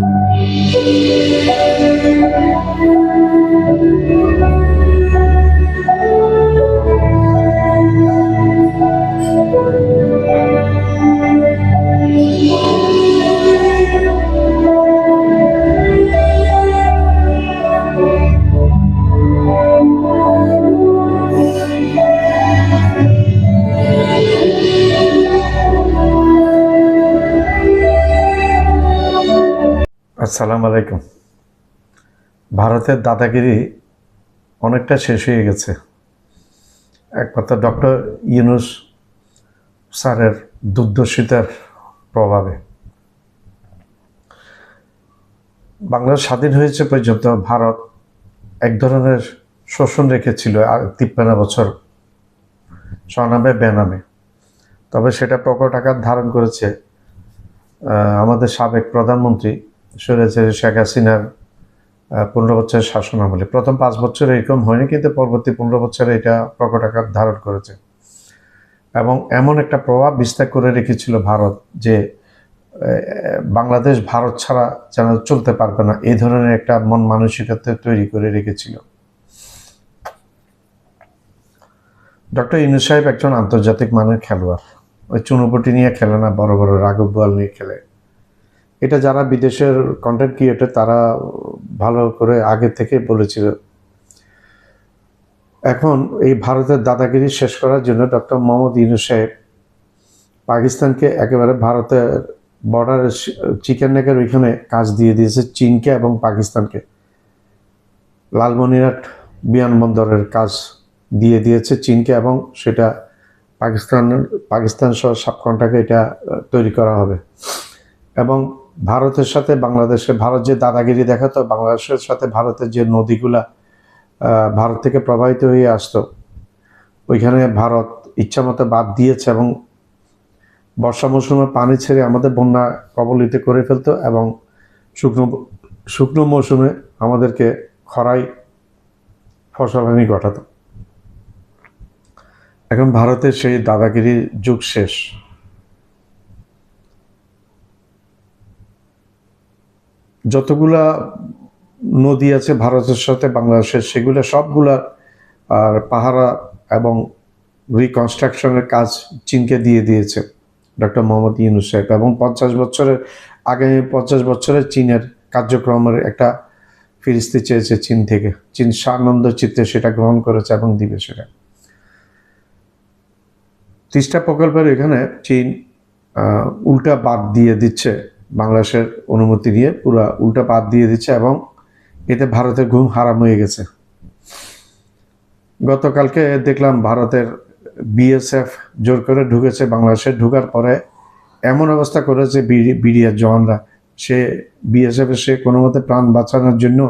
Thank you. আসসালামু আলাইকুম। ভারতের দাদাগিরি অনেকটা শেষ হয়ে গেছে। একমাত্র ডক্টর ইউনুস স্যারের দুর্দর্শিতার প্রভাবে। বাংলাদেশ স্বাধীন হয়েছে পর্যন্ত ভারত এক ধরনের শোষণ রেখেছিল তিপ্পান্ন বছর স্বনামে, বেনামে। তবে সেটা প্রকট আকার ধারণ করেছে আমাদের সাবেক প্রধানমন্ত্রী স্বৈরাচারী শেখ হাসিনার পনেরো বছরের শাসন আমলে। প্রথম পাঁচ বছরে এরকম হয়নি, কিন্তু পরবর্তী পনেরো বছরে এটা প্রকট আকার ধারণ করেছে। এবং এমন একটা প্রভাব বিস্তার করে রেখেছিল ভারত যে বাংলাদেশ ভারত ছাড়া যেন চলতে পারবে না। এই ধরনের একটা মন মানসিকতা তৈরি করে রেখেছিল। ডক্টর ইনু সাহেব একজন আন্তর্জাতিক মানের খেলোয়াড়। ওই চুনোপটি নিয়ে খেলে না, বড় বড় রাঘব বল নিয়ে খেলে। এটা যারা বিদেশের কন্টেন্ট ক্রিয়েটর তারা ভালো করে আগে থেকে বলেছিল। এখন এই ভারতের দাদাগিরি শেষ করার জন্য ডক্টর মোহাম্মদ ইনু সাহেব পাকিস্তানকে একেবারে ভারতের বর্ডার চিকেন নেকের ওইখানে কাজ দিয়ে দিয়েছে চীনকে এবং পাকিস্তানকে। লালমনিরহাট বিমানবন্দরের কাজ দিয়ে দিয়েছে চীনকে এবং সেটা পাকিস্তান পাকিস্তান সহ সাবকন্টাকে এটা তৈরি করা হবে। এবং ভারতের সাথে বাংলাদেশে ভারত যে দাদাগিরি দেখাতো, বাংলাদেশের সাথে ভারতের যে নদীগুলা ভারত থেকে প্রবাহিত হয়ে আসতো, ওইখানে ভারত ইচ্ছামতো বাদ দিয়েছে এবং বর্ষা মৌসুমে পানি ছেড়ে আমাদের বন্যা কবলিত করে ফেলতো এবং শুকনো শুকনো মৌসুমে আমাদেরকে খরাই ফসলানি ঘটাতো। এখন ভারতের সেই দাদাগিরির যুগ শেষ। যতগুলা নদী আছে ভারতের সাথে, বাংলাদেশের, সেগুলো সবগুলা, আর পাহারা এবং রিকনস্ট্রাকশনের কাজ চীনকে দিয়ে দিয়েছে ডক্টর মোহাম্মদ ইউনুস সাহেব। এবং পঞ্চাশ বছরের, আগামী পঞ্চাশ বছরের চীনের কার্যক্রমের একটা ফিরিস্তি চেয়েছে চীন থেকে। চীন সানন্দ চিত্তে সেটা গ্রহণ করেছে এবং দিবে সেটা। তিস্তা প্রকল্পের এখানে চীন উল্টা বাদ দিয়ে দিচ্ছে বাংলাদেশের অনুমতি নিয়ে পুরা উল্টা বাদ দিয়ে দিচ্ছে এবং এতে ভারতের ঘুম হারাম হয়ে গেছে। গতকালকে দেখলাম ভারতের বিএসএফ জোর করে ঢুকেছে বাংলাদেশে। ঢুকার পরে এমন অবস্থা করেছে বিডিআর জওয়ানরা। সে বিএসএফ সে কোনো মতে প্রাণ বাঁচানোর জন্য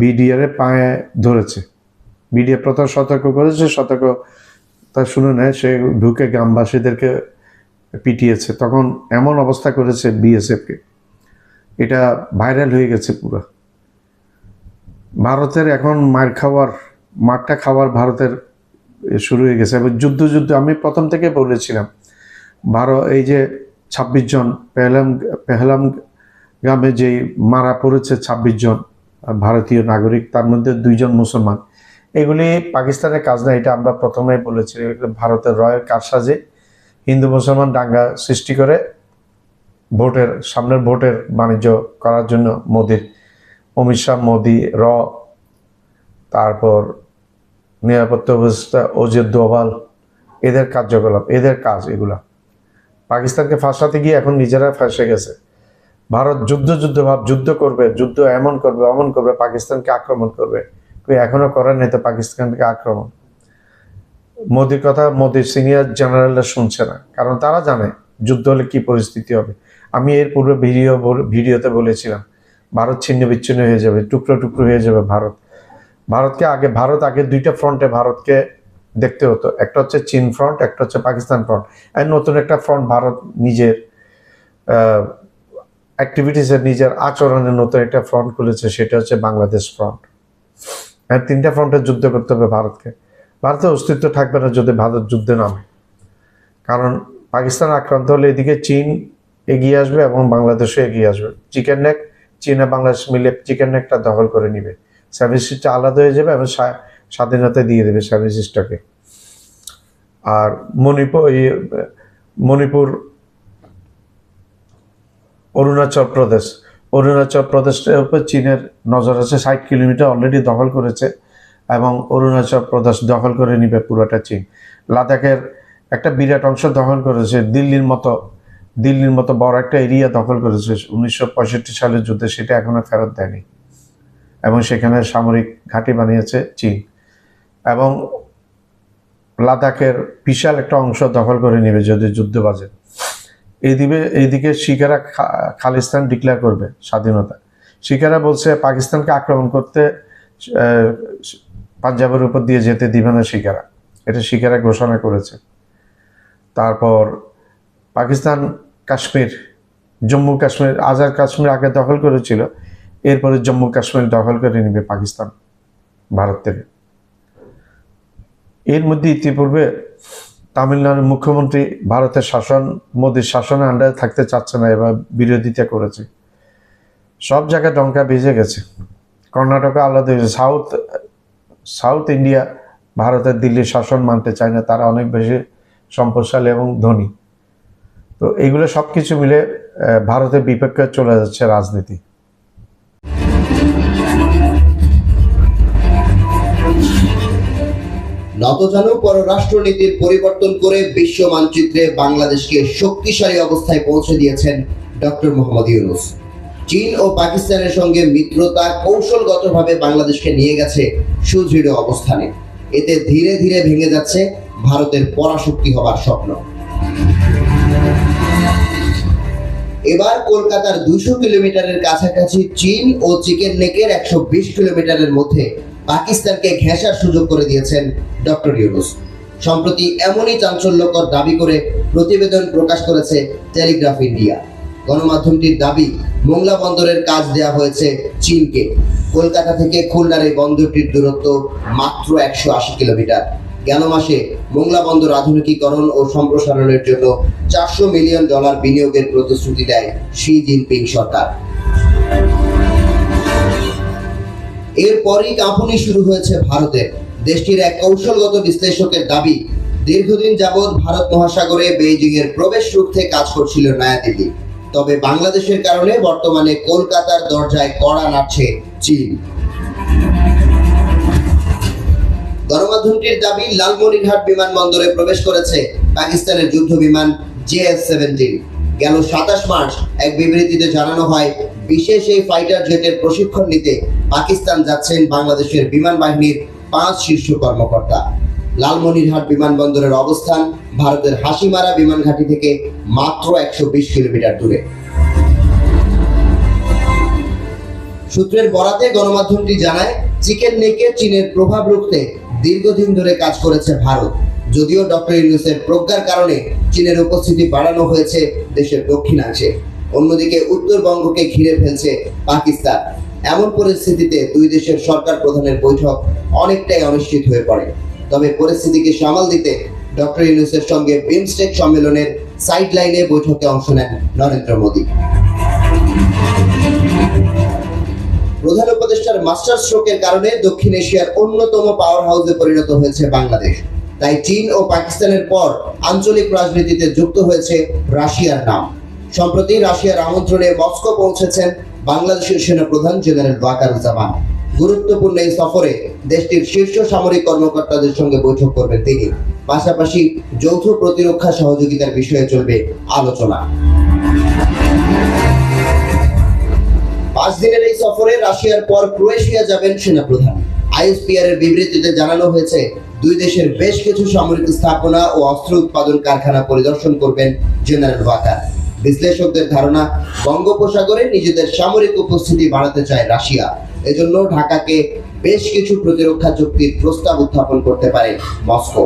বিডিআর পায়ে ধরেছে। বিডিআর প্রথম সতর্ক করেছে সতর্ক তা শুনে নেয়। সে ঢুকে গ্রামবাসীদেরকে পিটিয়েছে তখন এমন অবস্থা করেছে বিএসএফকে এটা ভাইরাল হয়ে গেছে পুরো। ভারতের এখন মার খাওয়ার, মারটা খাওয়ার ভারতের শুরু হয়ে গেছে। এবং যুদ্ধ যুদ্ধ, আমি প্রথম থেকে বলেছিলাম, ভারত এই যে ছাব্বিশ জন পেহলাম পেহলাম গ্রামে যে মারা পড়েছে ছাব্বিশ জন ভারতীয় নাগরিক, তার মধ্যে দুইজন মুসলমান। এগুলি পাকিস্তানের কাজ না, এটা আমরা প্রথমেই বলেছি। ভারতের রয়ের কারসাজে। হিন্দু মুসলমান দাঙ্গা সৃষ্টি করে ভোটের, সামনের ভোটের বাণিজ্য করার জন্য মোদির অমিত শাহ, মোদি, র, তারপর নিরাপত্তা ব্যবস্থা অজিত দোভাল, এদের কার্যকলাপ, এদের কাজ এগুলা। পাকিস্তানকে ফাঁসাতে গিয়ে এখন নিজেরা ফাঁসে গেছে। ভারত যুদ্ধ যুদ্ধ ভাব, যুদ্ধ করবে, যুদ্ধ এমন করবে, অমন করবে, পাকিস্তানকে আক্রমণ করবে। কেউ এখনও করেন নাই তো পাকিস্তানকে আক্রমণ। মোদির কথা মোদির সিনিয়র জেনারেলরা শুনছে না। কারণ তারা জানে যুদ্ধ হলে কি পরিস্থিতি হবে। আমি এর পূর্বে ভিডিও ভিডিওতে বলেছিলাম, ভারত ছিন্ন বিচ্ছিন্ন হয়ে যাবে, টুকরো টুকরো হয়ে যাবে ভারত। ভারতকে আগে, ভারত আগে দুইটা ফ্রন্টে ভারতকে দেখতে হতো। একটা হচ্ছে চীন ফ্রন্ট, একটা হচ্ছে পাকিস্তান ফ্রন্ট। আর নতুন একটা ফ্রন্ট ভারত নিজের অ্যাক্টিভিটিসের নিজের আচরণের নতুন একটা ফ্রন্ট খুলেছে, সেটা হচ্ছে বাংলাদেশ ফ্রন্ট। তিনটা ফ্রন্টে যুদ্ধ করতে হবে ভারতকে। ভারতের অস্তিত্ব থাকবে না যদি ভারত যুদ্ধে নামে। কারণ পাকিস্তান আক্রান্ত হলে এদিকে চীন এগিয়ে আসবে এবং বাংলাদেশও এগিয়ে আসবে। চিকেন নেক চীনা বাংলাদেশ মিলে চিকেন নেকটা দখল করে নিবে। সার্ভিসটা আলাদা হয়ে যাবে এবং স্বা- স্বাধীনতা দিয়ে দেবে সার্ভিসটাকে আর মণিপুর মণিপুর, অরুণাচল প্রদেশ। অরুণাচল প্রদেশের উপর চীনের নজর আছে, ষাট কিলোমিটার অলরেডি দখল করেছে। এবং অরুণাচল প্রদেশ দখল করে নিবে পুরোটা চীন লাদাখের একটা বিরাট অংশ দখল করেছে, দিল্লির মতো দিল্লির মতো বড় একটা এরিয়া দখল করেছে। উনিশশো পঁয়ষট্টি সালের যুদ্ধে সেটা এখনও ফেরত দেয়নি। এবং সেখানে সামরিক ঘাঁটি বানিয়েছে চীন। এবং লাদাখের বিশাল একটা অংশ দখল করে নেবে যদি যুদ্ধ বাজে। এইদিকে এইদিকে শিখারা খা- খালিস্তান ডিক্লেয়ার করবে স্বাধীনতা। শিখারা বলছে পাকিস্তানকে আক্রমণ করতে পাঞ্জাবের উপর দিয়ে যেতে দিবে না শিকারা। এটা শিকারা ঘোষণা করেছে। তারপর পাকিস্তান, কাশ্মীর, জম্মু কাশ্মীর আজাদ কাশ্মীর আগে দখল করেছিল, এরপরে জম্মু কাশ্মীর দখল করে নেবে পাকিস্তান, ভারত থেকে। এর মধ্যে ইতিপূর্বে তামিলনাড়ুর মুখ্যমন্ত্রী ভারতের শাসন, মোদীর শাসনের আন্ডারে থাকতে চাচ্ছে না, এবার বিরোধিতা করেছে। সব জায়গায় ডঙ্কা বেজে গেছে। কর্ণাটকে আলাদা হয়েছে, সাউথ সাউথ ইন্ডিয়া, ভারতের দিল্লির শাসন মানতে চায় না, তারা অনেক বেশি সম্পদশালী এবং ধনী। তো এইগুলো সব কিছু মিলে ভারতের বিপক্ষে চলে যাচ্ছে রাজনীতি। নতজানু পররাষ্ট্রনীতির পরিবর্তন করে বিশ্ব মানচিত্রে বাংলাদেশকে শক্তিশালী অবস্থায় পৌঁছে দিয়েছেন ডক্টর মোহাম্মদ ইউনুস। চীন ও পাকিস্তানের সঙ্গে মিত্রতা কৌশলগতভাবে বাংলাদেশকে নিয়ে গেছে সুদৃঢ় অবস্থানে। এতে ধীরে ধীরে ভেঙে যাচ্ছে ভারতের পরাশক্তি হবার স্বপ্ন। এবার কলকাতার দুশো কিলোমিটারের কাছাকাছি চীন ও চিকেন নেকের একশো বিশ কিলোমিটারের মধ্যে পাকিস্তানকে ঘেঁষার সুযোগ করে দিয়েছেন ডক্টর ইউনুস। সম্প্রতি এমনই চাঞ্চল্যকর দাবি করে প্রতিবেদন প্রকাশ করেছে টেলিগ্রাফ ইন্ডিয়া। গণমাধ্যমটির দাবি, মোংলা বন্দরের কাজ দেওয়া হয়েছে চীনকে। কলকাতা থেকে খুলনার এই বন্দরটির দূরত্ব মাত্র একশো আশি কিলোমিটার। গেল মাসে মোংলা বন্দর আধুনিকীকরণ ও সম্প্রসারণের জন্য চারশো মিলিয়ন ডলার বিনিয়োগের প্রতিশ্রুতি দেয় শি জিনপিং সরকার। এরপরই কাঁপুনি শুরু হয়েছে ভারতের। দেশটির এক কৌশলগত বিশ্লেষকের দাবি, দীর্ঘদিন যাবৎ ভারত মহাসাগরে বেইজিং এর প্রবেশ রুখতে কাজ করছিল নয়াদিল্লি। তবে বাংলাদেশের কারণে বর্তমানে কলকাতার দরজায় কড়া নাড়ছে চীন। গণমাধ্যমটির দাবি, লালমনিরহাট বিমানবন্দরে প্রবেশ করেছে পাকিস্তানের যুদ্ধ বিমান জেএস সেভেন্টিন। গেল সাতাশ মার্চ, এক বিবৃতিতে জানানো হয়, বিশেষ এই ফাইটার জেটের প্রশিক্ষণ নিতে পাকিস্তান যাচ্ছেন বাংলাদেশের বিমান বাহিনীর পাঁচ শীর্ষ কর্মকর্তা। লালমনিরহাট বিমানবন্দরের অবস্থান ভারতের হাসিমারা বিমান ঘাঁটি থেকে মাত্র একশো বিশ কিলোমিটার দূরে। সূত্রের বরাতে গণমাধ্যমটি জানায়, চিকেন নেকে চীনের প্রভাব রুখতে দীর্ঘদিন ধরে কাজ করেছে ভারত। যদিও ডক্টর ইউনুসের প্রজ্ঞার কারণে চীনের উপস্থিতি বাড়ানো হয়েছে দেশের দক্ষিণাংশে। অন্যদিকে উত্তরবঙ্গকে ঘিরে ফেলছে পাকিস্তান। এমন পরিস্থিতিতে দুই দেশের সরকার প্রধানের বৈঠক অনেকটাই অনিশ্চিত হয়ে পড়ে। তবে পরিস্থিতিকে সামাল দিতে ডক্টর ইউনুসের সঙ্গে বিমস্টেক সম্মেলনের সাইড লাইনে বৈঠকে অংশ নেন নরেন্দ্র মোদী। প্রধান উপদেষ্টার মাস্টার স্ট্রোকের কারণে দক্ষিণ এশিয়ার অন্যতম পাওয়ার হাউসে পরিণত হয়েছে বাংলাদেশ। তাই চীন ও পাকিস্তানের পর আঞ্চলিক রাজনীতিতে যুক্ত হয়েছে রাশিয়ার নাম। সম্প্রতি রাশিয়ার আমন্ত্রণে মস্কো পৌঁছেছেন বাংলাদেশের সেনাপ্রধান জেনারেল ওয়াকারুজ্জামান। গুরুত্বপূর্ণ এই সফরে দেশটির শীর্ষ সামরিক কর্মকর্তাদের সঙ্গে বৈঠক করবেন তিনি। পাশাপাশি যৌথ প্রতিরক্ষা সহযোগিতার বিষয়ে চলবে আলোচনা। পাঁচ দিনের এই সফরে রাশিয়ার পর ক্রোয়েশিয়া যাবেন সেনাপ্রধান। আইএসপিআর এর বিবৃতিতে জানানো হয়েছে, দুই দেশের বেশ কিছু সামরিক স্থাপনা ও অস্ত্র উৎপাদন কারখানা পরিদর্শন করবেন জেনারেল ওয়াকার। বিশ্লেষকদের ধারণা, বঙ্গোপসাগরে নিজেদের সামরিক উপস্থিতি বাড়াতে চায় রাশিয়া। এজন্য ঢাকাকে বেশ কিছু প্রতিরক্ষা চুক্তির প্রস্তাব উত্থাপন করতে পারে মস্কো।